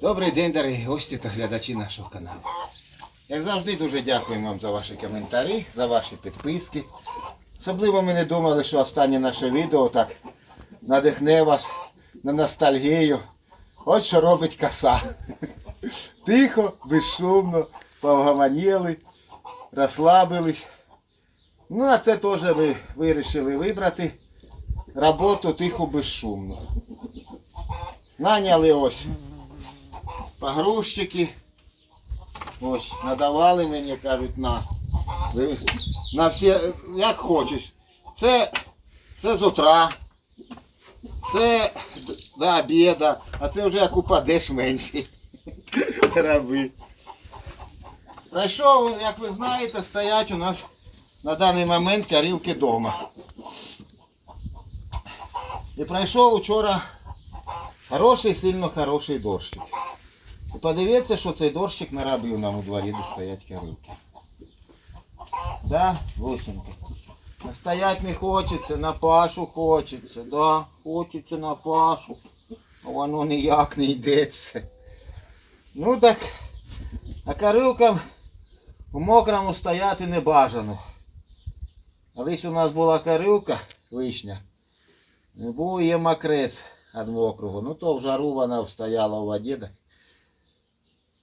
Добрий день, дорогі гості та глядачі нашого каналу. Як завжди, дуже дякуємо вам за ваші коментарі, за ваші підписки. Особливо ми не думали, що останнє наше відео так надихне вас на ностальгію. От що робить коса. Тихо, безшумно, повгаманіли, розслабились. Ну, а це теж ви вирішили вибрати роботу тихо безшумно. Наняли ось погрузчики. Ось, надавали мені, кажуть, на. На всі, як хочеш. Це, це з утра. Це до обіда, а це вже як упадеш менше. Раби. Пройшов, як ви знаєте, стоять у нас на даний момент карівки вдома. І пройшов вчора хороший, сильно хороший дощик. Подивіться, що цей дощик наробив нам у дворі, де стоять карівки. Да, Лосенька? Стоять не хочеться, на пашу хочеться, да, хочеться на пашу. А воно ніяк не йдеться. Ну так, а карилкам у мокрому стояти не бажано. Колись у нас була карилка вишня. Був є макрець від мокрого. Ну то в жару вона стояла в воді.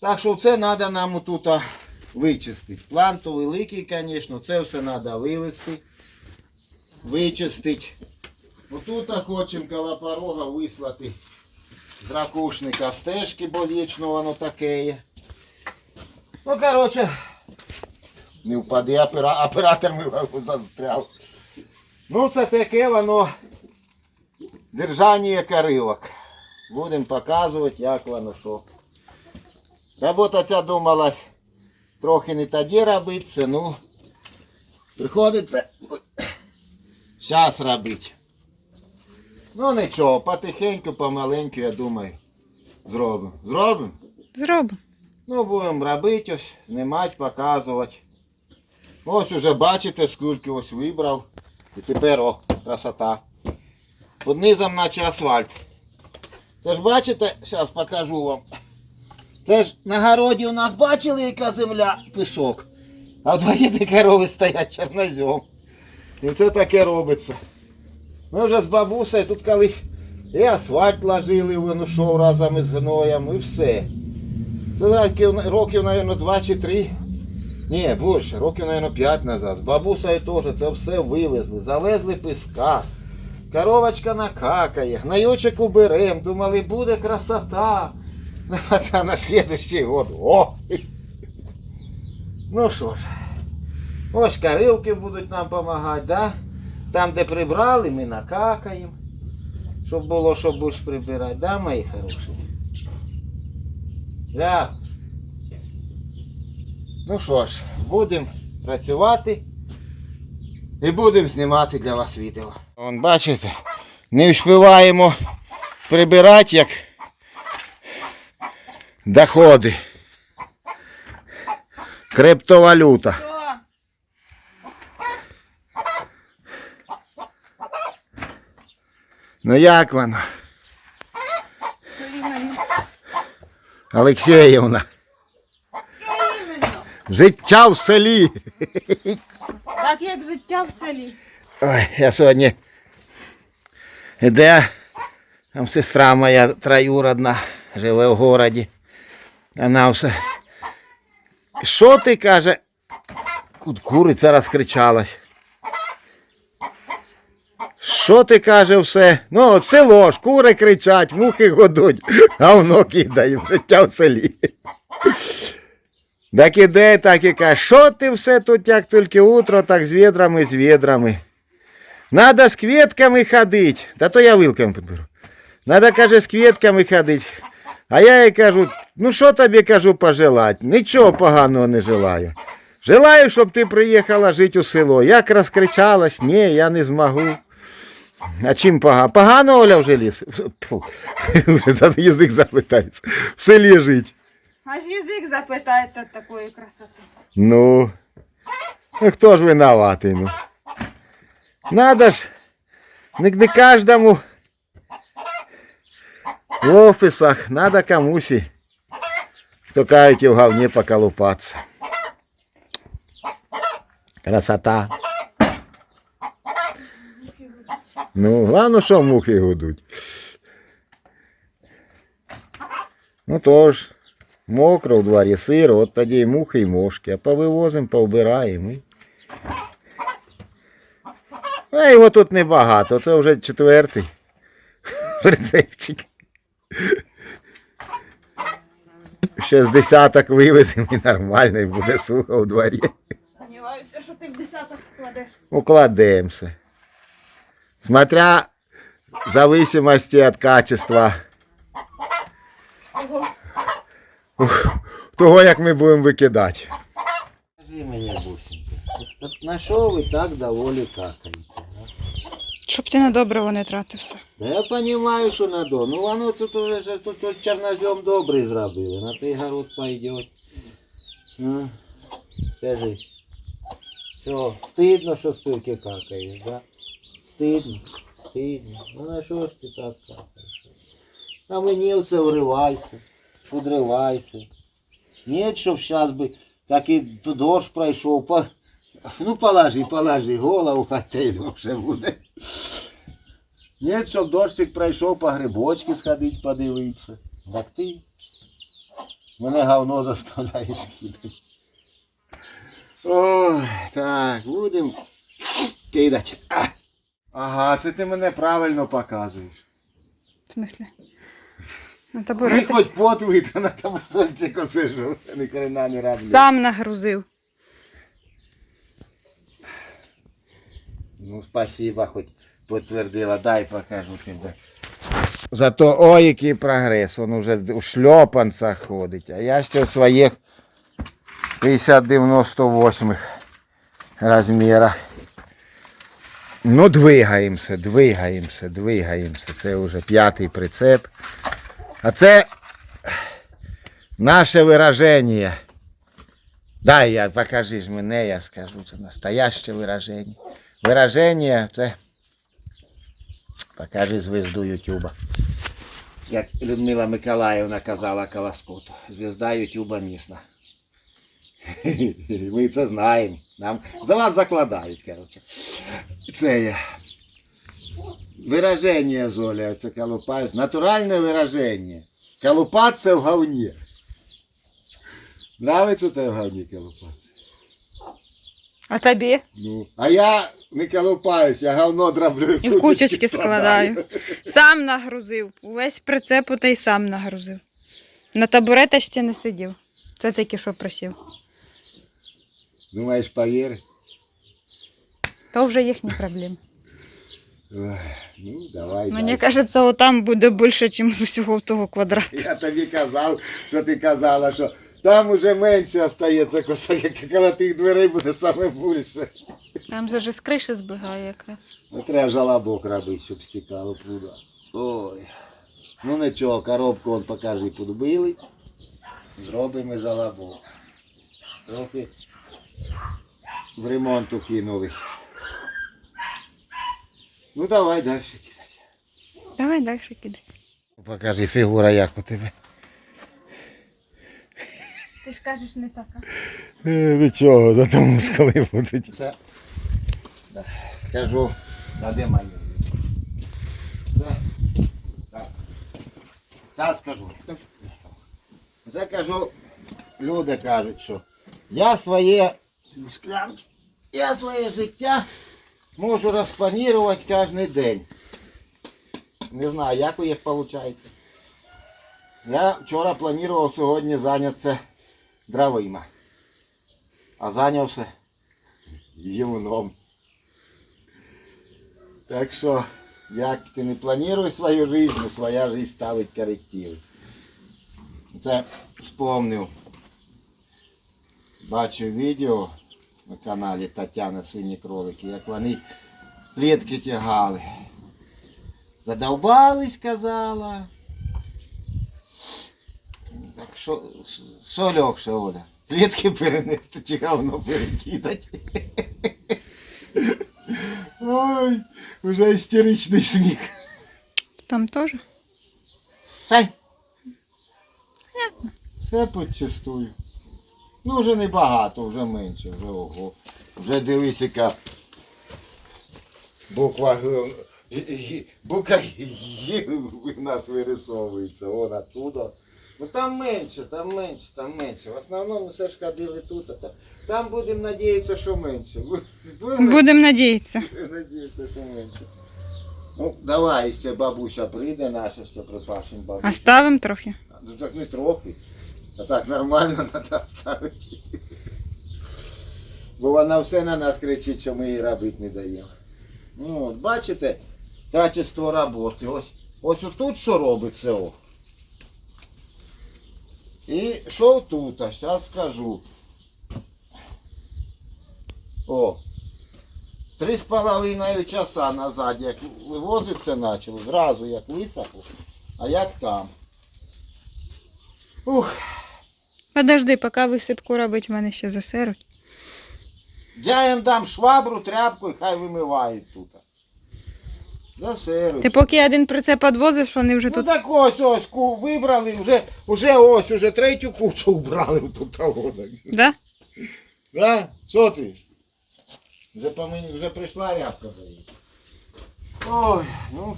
Так, що це треба нам тут вичистити. План то великий, звісно, це все треба вивезти, вичистити. Отут хочемо коло порога вислати з ракушника стежки, бо вічно воно таке. Ну, коротше, не впади, опера- оператор ми застряв. Ну, це таке воно держання карилок. Будемо показувати, як воно що. Робота ця думалась трохи не тоді робиться, ну приходиться зараз робити. Ну нічого, потихеньку, помаленьку, я думаю, зробимо. Зробимо? Зробимо. Ну, будемо робити ось, знімати, показувати. Ось уже бачите, скільки ось вибрав. І тепер о, красота. Під низом наче асфальт. Це ж бачите, зараз покажу вам. Це ж на городі у нас бачили, яка земля, пісок. А де корови стоять чорнозем. І це таке робиться. Ми вже з бабусею тут колись і асфальт ложили, він ушов разом із гноєм, і все. Це років, мабуть, 2 чи 3. Ні, більше, років, мабуть, 5 назад. З бабусею теж це все вивезли, завезли піска. Коровочка накакає, гнойочок уберем, думали, буде красота. А на следующий год. О! Ну що ж, ось карилки будуть нам допомагати, да? Там, де прибрали, ми накакаємо. Щоб було, що будеш прибирати, да, мої хороші? Да. Ну що ж, будемо працювати і будемо знімати для вас відео. Вон бачите, не вспіваємо прибирати, як доходи. Криптовалюта. Ну як воно? Олексіївна. Життя в селі. Так як життя в селі. Ой, я сьогодні іде, там сестра моя троюродна, живе в городі. Вона все. Що ти каже? Куриця розкричалась. Що ти каже все? Ну, от село ж, кури кричать, мухи годуть, а воно кидає життя в селі. Так іде, так і каже, що ти все тут, як тільки утро, так з відрами, з відрами. Надо з квітками ходити. Та то я вилками підберу. Надо, каже, з квітками ходити. А я їй кажу, ну що тобі кажу пожелати? Нічого поганого не желаю. Желаю, щоб ти приїхала жити у село. Як розкричалась, ні, я не змогу. А чим погано? Погано Оля вже ліс. Фу. Язик заплетається. В селі жить. Аж язик запитається від такої красоти. Ну, ну хто ж винуватий, ну? Надо ж, не, не каждому в офисах, надо комусь і то кажуть, в говні поколупатися. Красота. Ну, головне, що мухи гудуть. Ну тож, мокро в дворі, сиро, от тоді і мухи, і мошки. А повивозимо, повбираємо. А його тут небагато, це вже четвертий прицепчик. Ще з десяток вивеземо і нормально, і буде сухо в дворі. Сподіваюся, що ти в десяток кладеш. Укладемся. Смотря в зависимости от качества Ого. того, як ми будемо викидати. Скажи мені, бусинка, от на що ви так доволі какаєте? Щоб ти на добриво не тратився. Да я розумію, що на до. Ну воно тут уже ж тут, тут чорнозем добрий зробили. На той город пойдет. Ну, скажи. Що, стидно, що стільки какаєш, да? Стидно, стидно. Ну на що ж ти так какаєш? А мені в це вривайся, подривайся. Ні, щоб зараз би такий дощ пройшов, ну положи, положи голову, хотель вже буде. Ні, щоб дощик пройшов по грибочки сходити, подивитися. Так ти мене говно заставляєш кидати. Ой, так, будемо кидати. Ага, це ти мене правильно показуєш. В смислі? На Я табурети. хоч пот витра на тому сижу, ні хрена не роблю. Сам нагрузив. Ну, спасибо, хоч підтвердила, дай покажу тебе. Зато ой, який прогрес, він уже у шльопанцях ходить, а я ще в своїх 50-98 розмірах. Ну, двигаємося, двигаємося, двигаємося. Це вже п'ятий прицеп. А це наше вираження. Дай я покажи ж мене, я скажу, це настояще вираження. Вираження це. Покажи звезду Ютуба. Як Людмила Миколаївна казала Колоскуту. Звезда Ютуба місна. Ми це знаємо. Нам за вас закладають, коротше. Це є. Вираження, Золя, це колупаєш. Натуральне вираження. Колупатися в говні. Нравиться тебе в говні колупатися? А тобі? Ну, а я не колупаюсь, я говно дроблю І в кучечки складаю. Сам нагрузив. Увесь прицеп та й сам нагрузив. На табуреті ще не сидів. Це тільки що просив. Думаєш, повір? То вже їхні проблеми. Ой, ну, давай. Мені кажеться, отам буде більше, ніж з усього того квадрату. Я тобі казав, що ти казала, що там уже менше остається кусок, як коло тих дверей буде саме більше. Там же ж з криші збігає якраз. Ну, треба жалобок робити, щоб стікало пруда. Ой. Ну нічого, коробку он покажи подбили. Зробимо жалобок. Трохи в ремонту кинулись. Ну давай далі кидати. Давай далі кидай. Покажи фігура, як у тебе. Ти ж кажеш не така. Нічого, зато мускули будуть. Це, да, кажу, а де мої? Це, так. Скажу. Це кажу, люди кажуть, що я своє склянки, я своє життя можу розпланувати кожен день. Не знаю, як у їх виходить. Я вчора планував сьогодні зайнятися дровима. А зайнявся гівном. Так що, як ти не плануєш свою життя, своя життя ставить корективи. Це спомнив. Бачив відео на каналі Тетяна Свині кролики, як вони клітки тягали. Задовбались, казала. Так що, що легше, Оля? Клітки перенести чи говно перекидати? Ой, вже істеричний сміх. Там теж? Все. Все підчистую. Ну, вже не багато, вже менше, вже ого. Вже дивись, яка буква. Буква в нас вирисовується. Вон оттуда. Ну там менше, там менше, там менше. В основному все ж ходили тут. а та- Там будемо надіятися, що менше. Будемо Будемо надіятися. надіятися, що менше. Ну, давай ще бабуся прийде наша, ще припашем бабуся. Оставимо трохи. Ну так не трохи. А так нормально треба ставити. Бо вона все на нас кричить, що ми їй робити не даємо. Ну, от, бачите, качество роботи. Ось, ось тут що робиться. О. І що тут, а зараз скажу. О. Три з половиною часа назад, як вивозиться почав, зразу як висохло, а як там. Ух, Подожди, поки висипку робить, мене ще засеруть. я їм дам швабру, тряпку і хай вимивають тут. Засеруть. Ти поки один прицеп підвозиш, вони вже Ну тут. так ось ось ку вибрали, вже, вже ось, уже третю кучу вбрали тут того. так. Да? Да? Що ти? Вже, по мені, вже прийшла рябка за її. Ой, ну,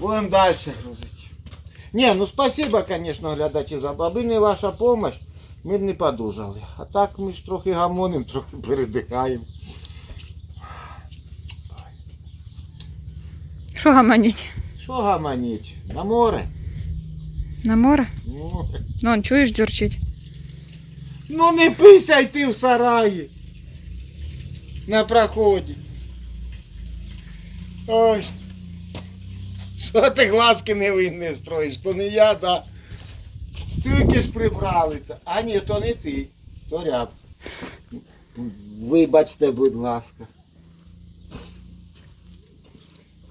будемо далі грузити. Ні, ну спасибо, конечно, глядачі, за аби не ваша помощь, ми б не подужали. А так ми ж трохи гамоним, трохи передихаємо. Що гаманіть? Що гаманіть? На море? На море? Ну, Ну, он, чуєш, джурчить. ну не писай ти в сараї. На проході. Ой. Що ти глазки невинні строїш? То не я, да. Тільки ж прибрали. А ні, то не ти. То ряб. Вибачте, будь ласка.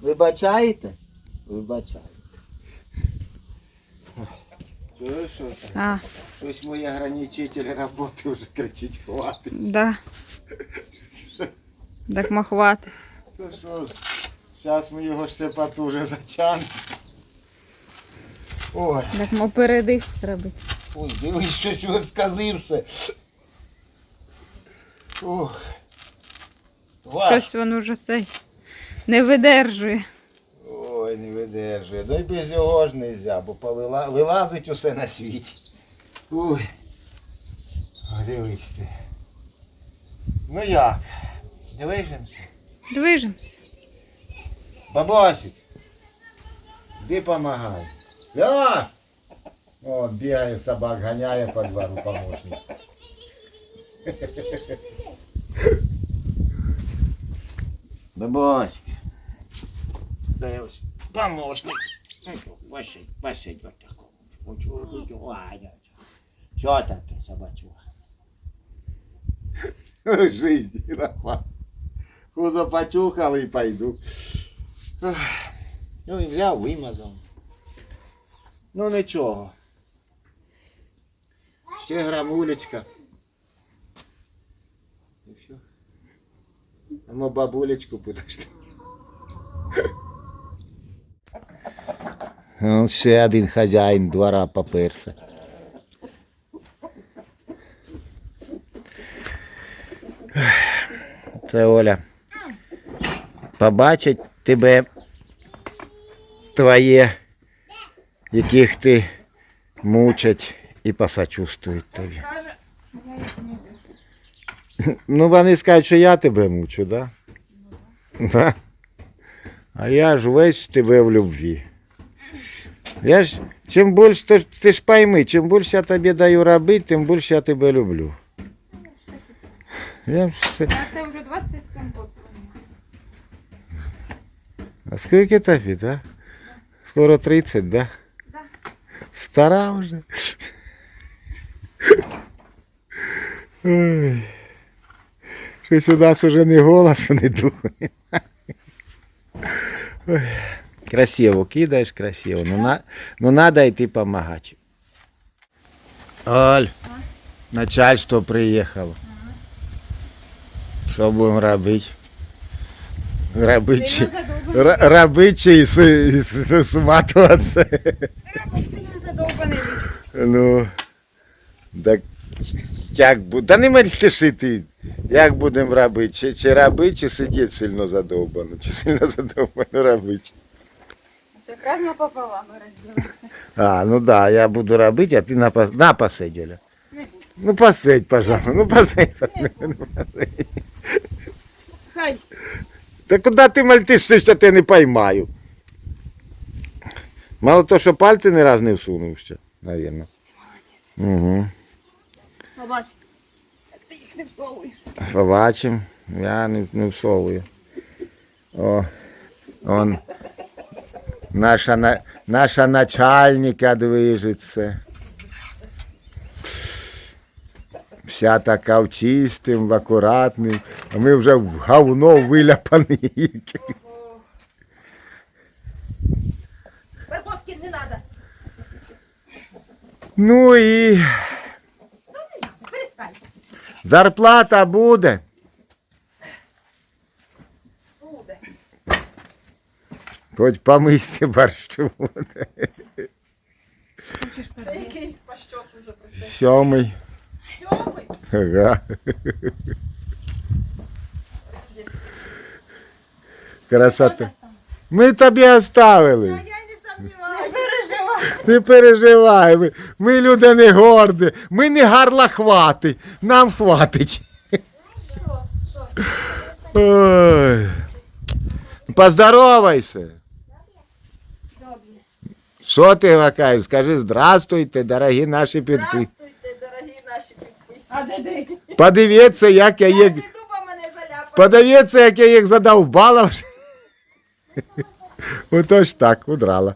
Вибачаєте? Вибачаєте. Ну що там? А, Щось мій ограничитель роботи вже кричить, хватить. да. Так ма хватить. Ну що ж, зараз ми його ще потуже затягнемо. Ой, Так мо передих зробити. ой, дивись, щось відказився. Ох. Ваш. Щось воно вже цей не видержує. Ой, не видержує. Ну і без його ж не можна, бо повила... вилазить усе на світі. Ой. Дивись ти. Ну як? Дивишся? Движемося. Бабосик, іди помагай. Льош! О, бігає собак, ганяє по двору помощник. Бабосик. Дай ось помощник. Пошить, пошить вот такого. Хочу, Ваня. Що таке, собачуга? Жизнь, Рафа. Хузо почухали і пойду. Ах, Ну і взяв, вимазав. Ну нічого. Ще грамулечка. І все. А ми бабулечку подожди. Ще один хазяїн двора поперся. Це Оля. Побачить тебе твоє, яких ти мучать і посочувствують тобі. Ну, вони скажуть, що я тебе мучу, да? Да? А я ж весь тебе в любві. Я ж, чим більше, ти, ж- ти ж пойми, чим більше я тобі даю робити, тим більше я тебе люблю. Я ж все... А це вже 27 років. А скільки тобі, да? Скоро 30, да? Да. Стара вже. Ой. Щось у нас уже не голосу, не духу. Ой. Красиво кидаєш, красиво. Ну, на, ну надо йти помагати. Оль, начальство приїхало. Що будемо робити? Робити. Робити с- сматуватися? Сильно задовбаний. Ну, так як буде. Та не мельтеши ти. Як будемо робити? Чи, чи робити, чи сидіти сильно задовбано, чи сильно задовбано робити. Якраз напополам розділимося. А, ну да, я буду робити, а ти на, на посидь, Ну посидь, пожалуйста, ну посидь. Ну, посидь. Хай. Та куди ти мальтишся, що ти не поймаю? Мало того, що пальці не раз не всунув ще, навірно. Угу. Побач. Як ти їх не всовуєш. Побачимо. Я не, не всовую. О, он. Наша, наша начальника движется. Вся така в чистим, в акуратним, а ми вже в говно виляпані. Барбоскін не треба. Ну і Перестань. зарплата. Буде. Хоч по мисці борщу. Це який пащок уже про? Сьомий. Сьомий? Ага. Красота. Ми тобі оставили. Я не переживай. Ми, ми люди не горді. Ми не гарла гарлахвати. Нам хватить. Поздоровайся. Що ти лакаєш? Скажи здравствуйте, дорогі наші підписники. Здравствуйте, дорогі наші підписники. А де? Подивіться, як я їх. Дуба мене заляпала. Подивіться, як я їх задовбала вже. Ото ж так, удрала.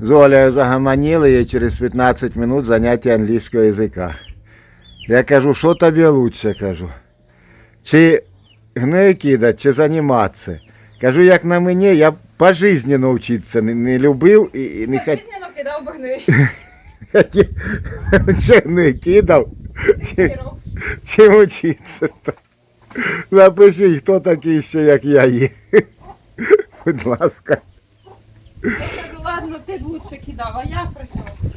З Олею загаманіли і через 15 минут заняття англійського язика. Я кажу, що тобі лучше, кажу. Чи гноє кидати, чи займатися. Кажу, як на мені, я по житті навчитися не, не любив і, і не хотів. Пісню кидав багни. чи не кидав, чи, чим учиться. то. Напишіть, хто такий ще, як я є. Будь ласка. Кажу, ладно, ти лучше кидав, а я при чому?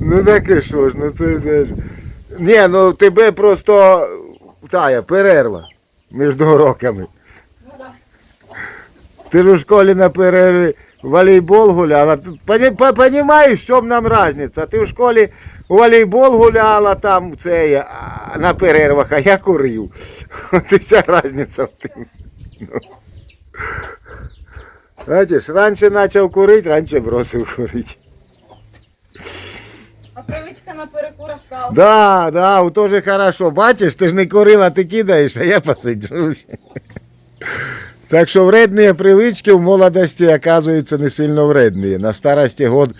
Ну так і що ж, ну це ж. Ні, ну тебе просто тая, перерва між уроками. Ти ж у школі на перерві волейбол гуляла. Понімаєш, в чому нам різниця? Ти в школі волейбол гуляла там це, на перервах, а я курив. От і вся різниця в тим. Ну. Бачиш, раніше почав курити, раніше бросив курити. А привичка на перекурах стала. Да, да, тоже хорошо. Бачиш, ти ж не курила, ти кидаєш, а я посиджу. Так що вредні привички в молодості, оказуються, не сильно вредні. На старості год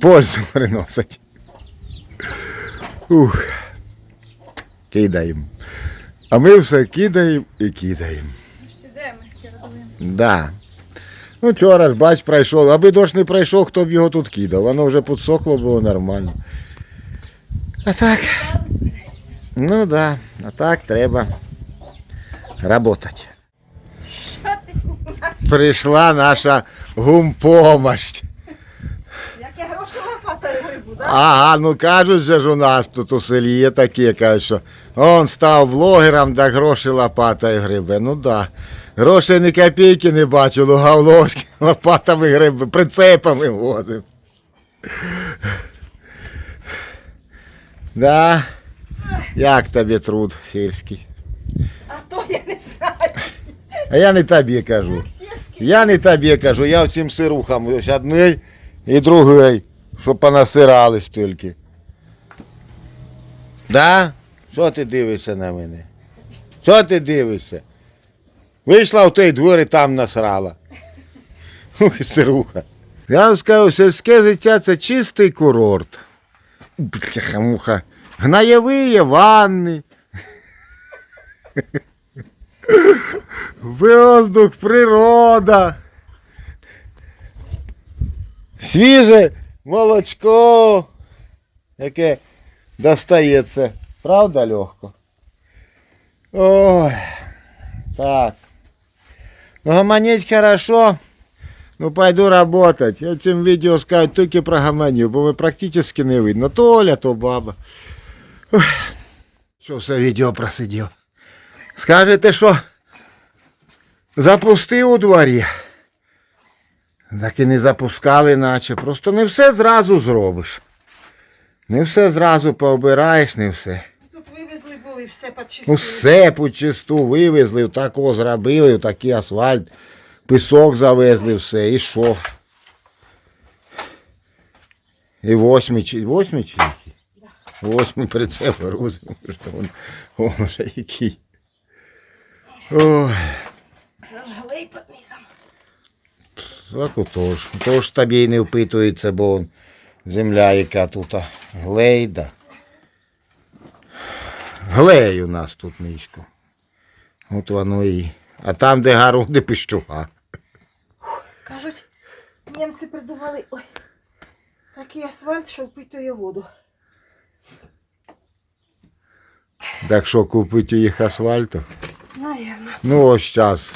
пользу приносять. Ух. Кидаємо. А ми все кидаємо і кидаємо. Да. Ну, вчора ж, бач, пройшов. Аби дощ не пройшов, хто б його тут кидав. Воно вже підсохло, було нормально. А так. Ну да, а так треба работать. Прийшла наша гумпомощь. Як я гроші лопатою рибу, да? Ага, ну кажуть же ж у нас тут у селі є такі, кажуть, що он став блогером, да гроші лопатою грибе. Ну да. Грошей ні копійки не бачу, ну гавлошки лопатами грибе, прицепами возив. Да. Як тобі труд сільський? А то я не знаю. А я не тобі кажу. Я не тобі кажу, я цим сирухам ось одній і другий, щоб понасирались тільки. Да? Що ти дивишся на мене? Що ти дивишся? Вийшла в той двор і там насрала. Ой, сируха. Я вам скажу, сільське життя це чистий курорт. Бляха-муха. Гнаєві ванни. Воздух, природа. Свіже молочко, яке достається. Правда, легко? Ой. Так. Ну, гаманіть хорошо. Ну пойду работать. Я в цьому відео скажу тільки про гаманів, бо ви практично не видно. То Оля, то баба. Ой. Що все відео просидів. Скажете, що запустив у дворі. Так і не запускали, наче. Просто не все зразу зробиш. Не все зразу пообираєш, не все. Тут вивезли були все Ну почистили. все почисту вивезли, такого зробили, такий асфальт, пісок завезли, все, і що? І восьмий чи восьмий чи який? Восьмий прицеп грузимо. вже Вон, вон вже який. Ой, Глей під низом. так отож. Тож тобі й не впитується, бо он земля, яка тут глейда. Глей у нас тут низько. От воно і. А там, де городи, пищуга. Кажуть, німці придумали ой, такий асфальт, що впитує воду. Так що купити їх асфальту? Наверно. Ну ось зараз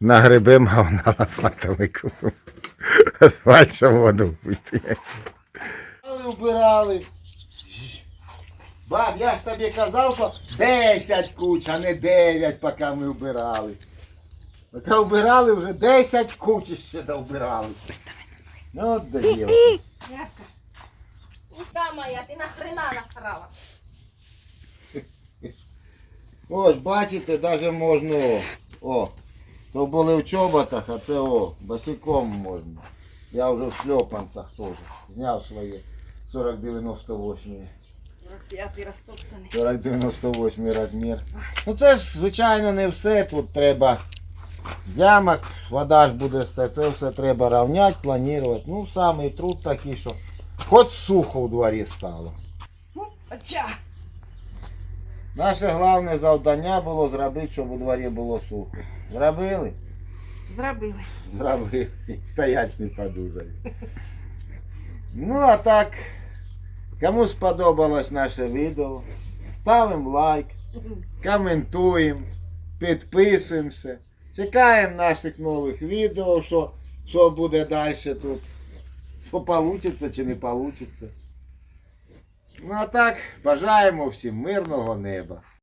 нагребем, а вона лопатами купимо. Асфальт, воду впитує. Вбирали. Баб, я ж тобі казав, що 10 куч, а не 9, поки ми вбирали. Поки вбирали, вже 10 куч ще довбирали. Ну. Яка? Ута моя, ти нахрена насрала? Ось, бачите, навіть можна. О, о. То були в чоботах, а це о, босиком можна. Я вже в шльопанцях теж. Зняв своє 4098. 45-й розтоптаний. 4098 розмір. Ну це ж, звичайно, не все. Тут треба ямок, вода ж буде стати. Це все треба рівняти, планувати. Ну, самий труд такий, що хоч сухо у дворі стало. Ну, Оча. Наше головне завдання було зробити, щоб у дворі було сухо. Зробили? Зробили. Зробили. Стоять не подужали. Ну а так, кому сподобалось наше відео, ставимо лайк, коментуємо, підписуємося. Чекаємо наших нових відео, що, що буде далі тут. Що вийде чи не вийде. Ну а так, бажаємо всім мирного неба.